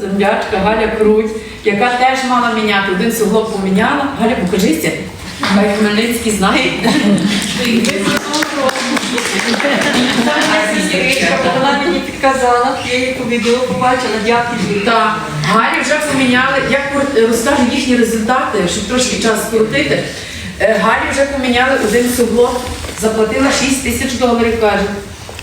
Землячка Галя Круть, яка теж мала міняти. Один суглоб поміняла. Галя, покажися. Хай Хмельницький знає. Вона мені підказала, я її по побачила, дякую. Так, Галя вже поміняли. Я розкажу їхні результати, щоб трошки час скоротити. Е, Галі вже поміняли один суглоб, заплатила 6 тисяч доларів, каже.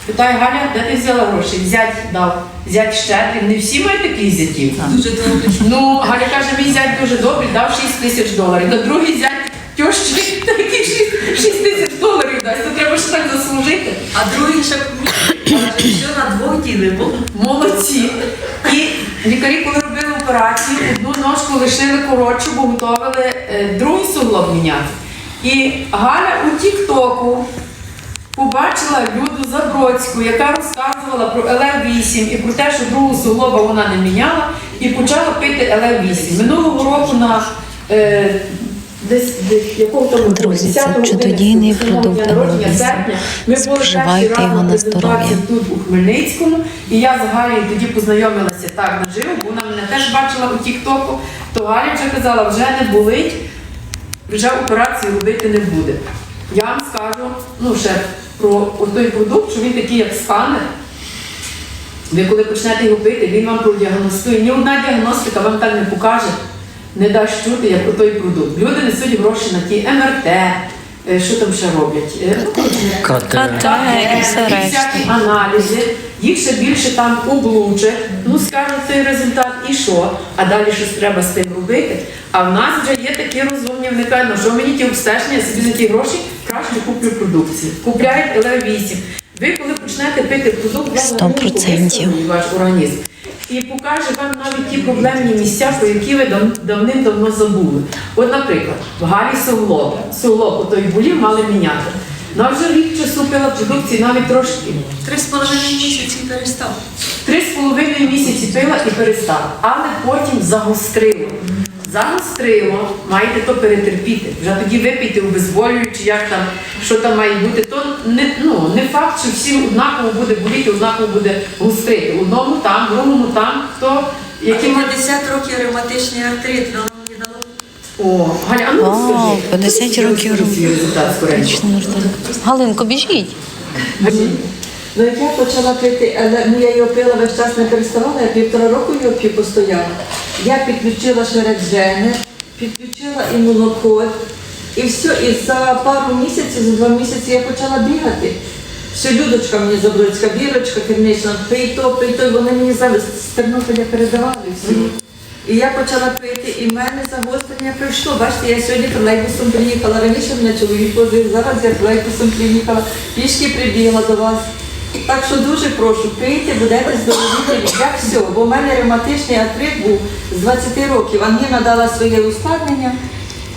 Питає Галя, де ти взяла гроші? Зять дав. Зять щедрий. Не всі мають таких зятів. Дуже добре. Ну, Галя каже, мій зять дуже добрий, дав 6 тисяч доларів. На другий зять тьощі таких 6 тисяч доларів дасть. То треба ж так заслужити. А другий ще каже, все на двох ділимо. Молодці. І лікарі, коли робили операцію, одну ножку лишили коротшу, бо готували е, другий суглоб міняти. І Галя у Тік-Току побачила Люду Забродську, яка розказувала про ЛР-8 і про те, що другого суглоба вона не міняла, і почала пити ЛР-8. Минулого року на е, десь, десь якого там? Друзі, це 10-го чудодійний продукт дня народження, серпня. Ми були Споживайте перший раз його на здоров'я. тут у Хмельницькому, і я з Галією тоді познайомилася так наживо, бо вона мене теж бачила у Тік-Току, то Галя вже казала, вже не болить, вже операцію робити не буде. Я вам скажу, ну ще про той продукт, що він такий, як сканер. Ви коли почнете його пити, він вам продіагностує. Ні одна діагностика вам так не покаже, не дасть чути, як той продукт. Люди несуть гроші на ті МРТ, е, що там ще роблять. Е, ну, коротше, КТ і всякі аналізи, їх ще більше там облучать, ну скажуть цей результат і що, а далі щось треба з тим робити. А в нас вже є такі розумні, вони кажуть, ну що мені ті обстеження, я собі за ті гроші краще куплю продукцію. Купляють ЛР-8. Ви коли почнете пити продукт, вам ваш організм. І покаже вам навіть ті проблемні місця, про які ви давним-давно забули. От, наприклад, в Галі суглоб. Суглоб отой болів мали міняти. Вона вже рік часу пила продукції навіть трошки. Три з половиною місяці перестав. Три з половиною місяці пила і перестала, але потім загострило. Загострило, маєте то перетерпіти. Вже тоді випийте обезболюючи, як там, що там має бути. То не, ну, не факт, що всім однаково буде боліти, однаково буде гострити. Одному там, другому там, хто на 50 років ревматичний артрит, воно мені дало. О, Галя, а ну Вау, скажи. 50 Я років. результат скоренько. Точно нужно. Біжіть. Ну як я почала пити, але ну, я його пила весь час не переставала, я півтора року його п'ю постійно. Я підключила шереджени, підключила імунокод. І все, і за пару місяців, за два місяці я почала бігати. Все, Людочка мені Забродська, Бірочка Кернична, пий то, пий то, і вони мені зараз з Тернополя передавали всі. І я почала пити, і в мене загострення прийшло. Бачите, я сьогодні тролейбусом приїхала. Раніше мене чоловік возив, зараз я тролейбусом приїхала, пішки прибігла до вас. Так що дуже прошу, пийте, будете здорові, як все. Бо в мене ревматичний артрит був з 20 років. Ангіна дала своє ускладнення.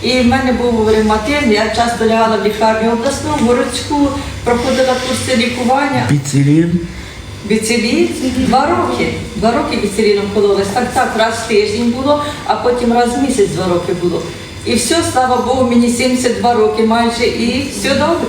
І в мене був ревматизм, я часто лягала в лікарню обласну, в городську, проходила курси лікування. Біцилін. Біцилін два роки. Два роки біциліном кололась. Так, так, раз в тиждень було, а потім раз в місяць два роки було. І все, слава Богу, мені 72 роки майже, і все добре.